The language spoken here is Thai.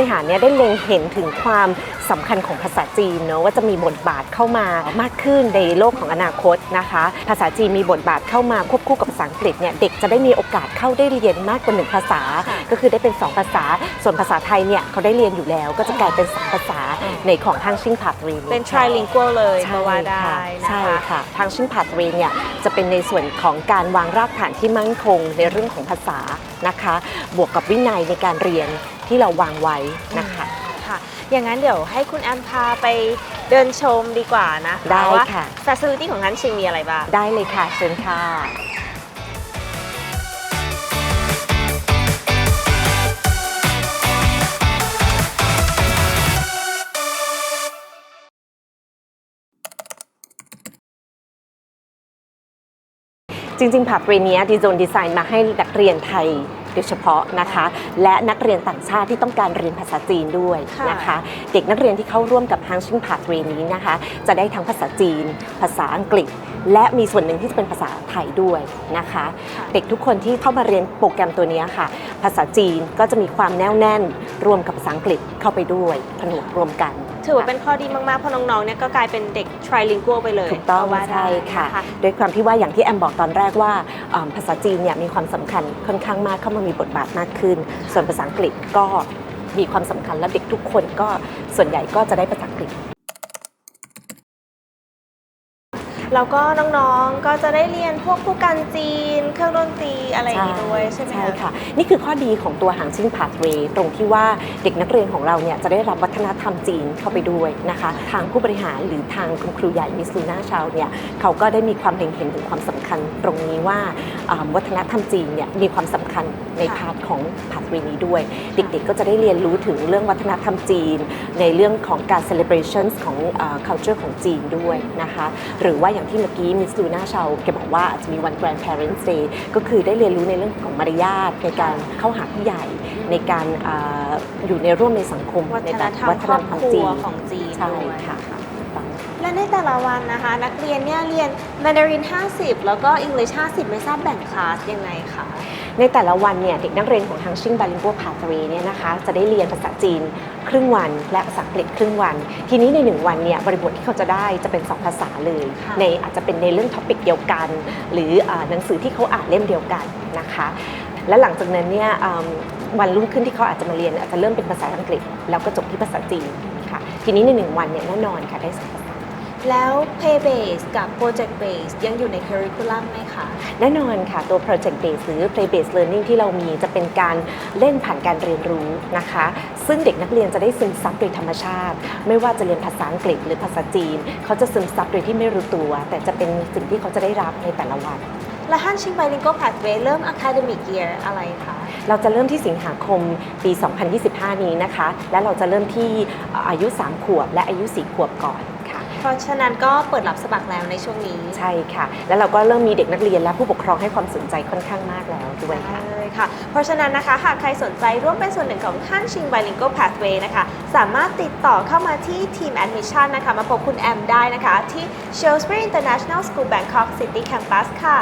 ริหารเนี่ยได้เล็งเห็นถึงความสำคัญของภาษาจีนเนอะว่าจะมีบทบาทเข้ามามากขึ้นในโลกของอนาคตนะคะ ภาษาจีนมีบทบาทเข้ามาควบคู่กับภาษาอังกฤษเนี่ยเด็กจะได้มีโอกาสเข้าได้เรียนมากกว่าหนึ่งภาษา ก็คือได้เป็น 2 ภาษา ส่วนภาษาไทยเนี่ยเขาได้เรียนอยู่แล้ว ก็จะกลายเป็นสองภาษาในของทางชิงผาตรีเป็น trilingual เลยใช่ก็ว่าได้ค่ะนะใช่คะค่ะทางชิงผาตรีเนี่ยจะเป็นในส่วนของการวางรากฐานที่มั่นคงในเรื่องของภาษานะคะ บวกกับวินัยในการเรียน ที่เราวางไว้นะคะ ค่ะ อย่างนั้นเดี๋ยวให้คุณแอมพาไปเดินชมดีกว่านะคะได้ว่าค่ะ facility ของฮันชิงมีอะไรบ้าง ได้เลยค่ะ เชิญค่ะจริงๆผับเรียนเนี้ดีโซนดีไซน์มาให้นักเรียนไทย โดยเฉพาะนะคะ และนักเรียนต่างชาติที่ต้องการเรียนภาษาจีนด้วยค่ะนะคะ เด็กนักเรียนที่เข้าร่วมกับทางชิงผับเรียนนี้นะคะ จะได้ทั้งภาษาจีน ภาษาอังกฤษ และมีส่วนหนึ่งที่จะเป็นภาษาไทยด้วยนะคะ เด็กทุกคนที่เข้ามาเรียนโปรแกรมตัวนี้ค่ะ ภาษาจีนก็จะมีความแน่วแน่น รวมกับภาษาอังกฤษเข้าไปด้วยผนวกรวมกัน ถือว่าเป็นข้อดีมากๆเพราะน้องๆเนี่ยก็กลายเป็นเด็ก trilingual ไปเลยถูกต้องว่าได้ใช่ค่ะนด้วยความที่ว่าอย่างที่แอมบอกตอนแรกว่าอ่าภาษาจีนเนี่ยมีความสำคัญค่อนข้างมากเข้ามามีบทบาทมากขึ้น ส่วนภาษาอังกฤษก็มีความสำคัญและเด็กทุกคนก็ส่วนใหญ่ก็จะได้ภาษาอังกฤษ แล้วก็น้องๆก็จะได้เรียนพวกผู้กันจีน เครื่องดนตรีอะไรอย่างนี้ด้วยใช่ไหมใช่ค่ะ นี่คือข้อดีของตัวหางซิ่งพา t เวย์ตรงที่ว่าเด็กนักเรียนของเราเนี่ยจะได้รับวัฒนธรรมจีนเข้าไปด้วยนะคะ ทางผู้บริหารหรือทางคุณครูใหญ่มิสลูน่าชาวเนี่ยเขาก็ได้มีความเล็งเห็นถึงความสำคัญ ตรงนี้ว่าอ่าวัฒนธรรมจีนเนี่ยมีความสำคัญในพาร์ทของพา t เวย์นี้ด้วย เด็กๆก็จะได้เรียนรู้ถึงเรื่องวัฒนธรรมจีน ในเรื่องของการ celebrations ของเอ่อ culture ของจีนด้วยนะคะ หรือว่าอย่างที่เมื่อกี้มิสลูน่าชาวแกบอกว่าอาจจะมีวัน grandparents day ก็คือได้เรียนรู้ในเรื่องของมารยาทในการเข้าหาผู้ใหญ่ในการเอออยู่ในร่วมในสังคมวัฒในนแบบธรรมวัฒครนอบธรรมครัจีวนของจีนใช่ด้วยค่ะนะคะถูกต้องและในแต่ละวันนะคะ นักเรียนเนี่ยเรียน Mandarin 50 แล้วก็ English 50 ไม่ทราบแบ่งคลาสยังไงคะ ในแต่ละวันเนี่ยเด็กนักเรียนของทางชิงบาลิงโกพา t เวย์เนี่ยนะคะจะได้เรียนภาษาจีนครึ่งวัน และภาษาอังกฤษครึ่งวัน ทีนี้ในหนึ่งวันเนี่ยบริบทที่เขาจะได้จะเป็นสองภาษาเลยค่ะในอาจจะเป็นในเรื่องท็อปิกเดียวกัน หรืออาหนังสือที่เขาอ่านเล่มเดียวกันนะคะและหลังจากนั้นเนี่ยอืมวันรุ่งขึ้นที่เขาอาจจะมาเรียนอาจจะเริ่มเป็นภาษาอังกฤษ แล้วก็จบที่ภาษาจีนค่ะทีนี้ในหนึ่งวันเนี่ยแน่นอนค่ะได้สองภาษา แล้ว Pay Base กับ Project Base ยังอยู่ใน Curriculum ไหมคะ แน่นอนค่ะตัว project based หรือ play based learning ที่เรามีจะเป็นการเล่นผ่านการเรียนรู้นะคะ ซึ่งเด็กนักเรียนจะได้ซึมซับโดยธรรมชาติ ไม่ว่าจะเรียนภาษาอังกฤษหรือภาษาจีน เขาจะซึมซับโดยที่ไม่รู้ตัว แต่จะเป็นสิ่งที่เขาจะได้รับในแต่ละวัน และฮันชิง Bilingual Pathway เริ่ม Academic Year อะไรคะ เราจะเริ่มที่สิงหาคมปี 2025 นี้นะคะ และเราจะเริ่มที่อายุ 3 ขวบ และอายุ 4 ขวบก่อนค่ะ เพราะฉะนั้นก็เปิดรับสมัครแล้วในช่วงนี้ใช่ค่ะ แล้วเราก็เริ่มมีเด็กนักเรียนและผู้ปกครองให้ความสนใจค่อนข้างมากแล้วด้วยค่ะ ได้เลยค่ะ เพราะฉะนั้นนะคะ หากใครสนใจร่วมเป็นส่วนหนึ่งของฮันชิง Bilingual Pathway นะคะ สามารถติดต่อเข้ามาที่ทีม Admission นะคะ มาพบคุณแอมได้นะคะ ที่ Shrewsbury International School Bangkok City Campus ค่ะ